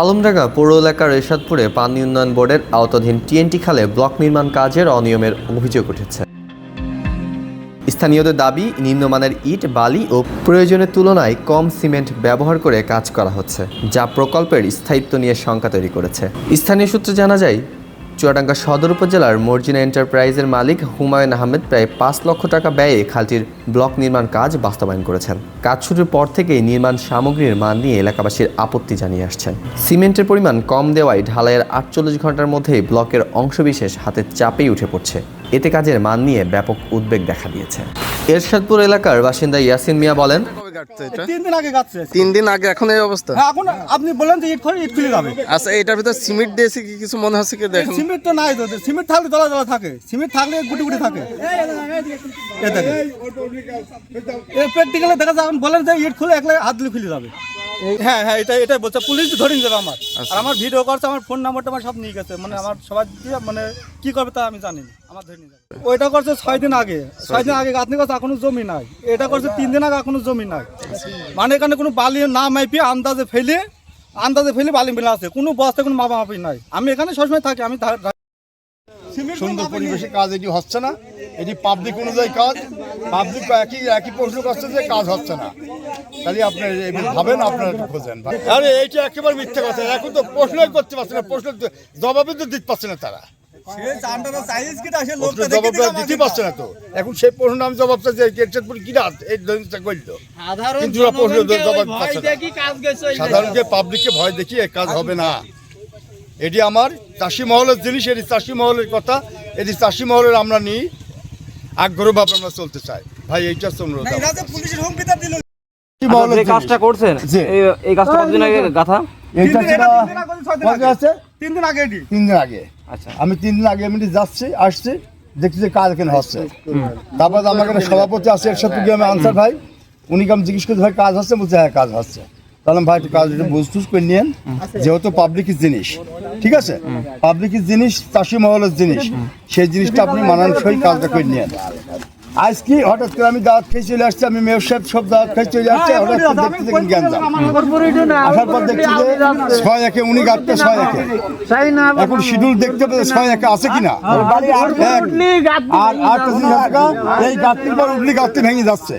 আলমডাঙ্গা পৌর এলাকার এরশাদপুরে পানি উন্নয়ন বোর্ডের আওতাধীন টিএনটি খালে ব্লক নির্মাণ কাজের অনিয়মের অভিযোগ উঠেছে। স্থানীয়দের দাবি, নিম্নমানের ইট, বালি ও প্রয়োজনের তুলনায় কম সিমেন্ট ব্যবহার করে কাজ করা হচ্ছে, যা প্রকল্পের স্থায়িত্ব নিয়ে শঙ্কা তৈরি করেছে। স্থানীয় সূত্রে জানা যায় চুয়াডাঙ্গা সদর উপজেলার মর্জিনা এন্টারপ্রাইজের মালিক হুমায়ুন আহমেদ প্রায় পাঁচ লক্ষ টাকা ব্যয়ে খালটির ব্লক নির্মাণ কাজ বাস্তবায়ন করেছেন। কাজ শুরুর পর থেকেই নির্মাণ সামগ্রীর মান নিয়ে এলাকাবাসীর আপত্তি জানিয়ে আসছেন। সিমেন্টের পরিমাণ কম দেওয়ায় ঢালাইয়ের আটচল্লিশ ঘণ্টার মধ্যেই ব্লকের অংশবিশেষ হাতের চাপেই উঠে পড়ছে। এতে কাজের মান নিয়ে ব্যাপক উদ্বেগ দেখা দিয়েছে। এরশাদপুর এলাকার বাসিন্দা ইয়াসিন মিয়া বলেন তিন দিন আগে গাচ্ছে তিন দিন আগে এখন এই অবস্থা। হ্যাঁ এখন আপনি বলেন যে ইট করে ইট খুলে যাবে। আচ্ছা এটার ভিতর সিমেন্ট দিয়েছে কি কিছু মনে হচ্ছে কি দেখেন? সিমেন্ট তো নাই তো সিমেন্ট থাকলে দলা দলা থাকে। সিমেন্ট থাকলে গুটি গুটি থাকে। এ দেখেন। এই প্র্যাকটিক্যালে দেখা যায় বলেন যে ইট খুলে একলা হাত দিলে খুলে যাবে। হ্যাঁ হ্যাঁ এটা এটাই বলছে। পুলিশ ধরে নিয়ে যাবে আমার। আর আমার ভিডিও করছে আমার ফোন নাম্বারটা আমার সব নিয়ে গেছে। মানে আমার সবাই দিয়ে মানে কি করবে তা আমি জানি না। আমার ধরে নিয়ে যাবে। ওইটা করছে ছয় দিন আগে। ছয় দিন আগে আপনি কাছে এখনও জমি নাই। এটা করছে তিন দিন আগে এখনও জমি নাই। মানে এখানে কোনো বালি না মাইপিয়ে আন্দাজে ফেলে আন্দাজে ফেলে বালি মেলা আছে। কোনো বস্তা কোনো মাপা মাপি নাই। আমি এখানে সবসময় থাকি আমি সুন্দর পরিবেশে কাজ এটি হচ্ছে না। এটি পাবলিক অনুযায়ী কাজ। পাবলিক একই একই প্রশ্ন করছে যে কাজ হচ্ছে না। তাহলে আপনি এবার ভাবেন আপনারা খোঁজেন। আরে এইটা একেবারে মিথ্যে কথা। এখন তো প্রশ্নই করতে পারছে না। প্রশ্ন তো- জবাবই তো দিতে পারছে না তারা। প্রশ্নের জবাব দিতে পারছে না তো। এখন সেই প্রশ্ন আমি জবাব চাই যে কেটপুর কি এই দৈনিকটা করল কিন্তু প্রশ্ন জবাব পাচ্ছে না। সাধারণকে পাবলিককে ভয় দেখিয়ে কাজ হবে না। এটি আমার চাষি মহলের জিনিস এটি চাষি মহলের কথা এটি চাষি মহলের আমরা নিই। আগ্রহভাবে আমরা চলতে চাই। ভাই এইটা অনুরোধ আমার। চাষি মহলের যে কাজটা করছেন? এই- এই কাজটা কতদিন আগে গাথা? এইটা তিন দিন আগে, তিন দিন আগে, ছয় দিন কবে আগে। আছে? তিন দিন আগে এটি। তিন দিন আগে। আচ্ছা। আমি তিন দিন আগে এমনি যাচ্ছি আসছি দেখছি যে কাজ এখানে হচ্ছে। তারপর আমার সভাপতি আছে এর সাথে আমি আনসার ভাই উনি আমি জিজ্ঞেস করছি ভাই কাজ হচ্ছে? বলছে হ্যাঁ কাজ হচ্ছে। তাহলে ভাই কাজ বুঝতুস করে নিয়েন যেহেতু পাবলিকের জিনিস ঠিক আছে? পাবলিকের জিনিস চাষি মহলের জিনিস সেই জিনিসটা আপনি মানানসই কাজটা করে নিয়েন। আজ কি হঠাৎ করে আমি দাওয়াত খেয়ে চলে আসছি আমি মেয়র সাহেব সব দাওয়াত খেয়ে চলে আসছি হঠাৎ করে দেখতে দেখেন জ্ঞান আসার পর দেখছি যে ছয় একে উনি ছয় একে। এখন শিডিউল দেখতে পেলে ছয় একে আছে কিনা। আর জিনিস এই গাঁটটির পর উঠলি গাঁটটি ভেঙে যাচ্ছে।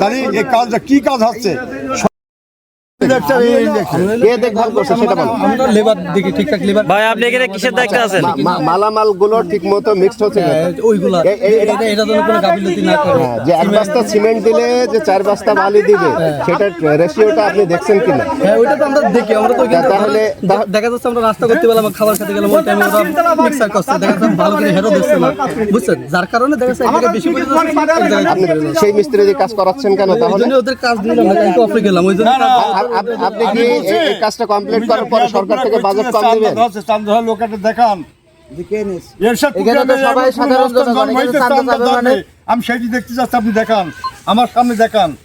তাহলে এই কাজটা কি কাজ হচ্ছে? কে দেখভাল করছে সেটা বলো। লেবার দেখি ঠিকঠাক লেবার ভাই আপনি এখানে কিসের দায়িত্বে আছেন? মালামালগুলো ঠিক মিক্সড হচ্ছে ওইগুলা। এ- এ- এটা- এটা যেন কোনো গাফিলতি না করে। যে এক বস্তা সিমেন্ট দিলে যে চার বস্তা বালি দিবে সেটার রেশিওটা আপনি দেখছেন কিনা? হ্যাঁ ওইটা তো আমরা দেখি। আমরা তো তাহলে দেখা যাচ্ছে আমরা নাস্তা করতে গেলাম খাবার খেতে গেলাম ওই টাইমে ওরা মিক্সার করছে। দেখা যাচ্ছে ভালো করে হেরো দিচ্ছে না। বুঝছেন? যার কারণে দেখা যাচ্ছে বেশি করে। সেই মিস্ত্রি যে কাজ করাচ্ছেন কেন তাহলে? ওদের কাজ দিলাম না কিন্তু অফে গেলাম ওই জন্য আপ- আপ- আপনি কি এই- কাজটা কমপ্লিট করার পরে সরকার থেকে বাজেট কম দিবেন? লোকটা দেখান। মানে-। আমি সেটি দেখতে চাচ্ছি আপনি দেখান। আমার সামনে দেখান।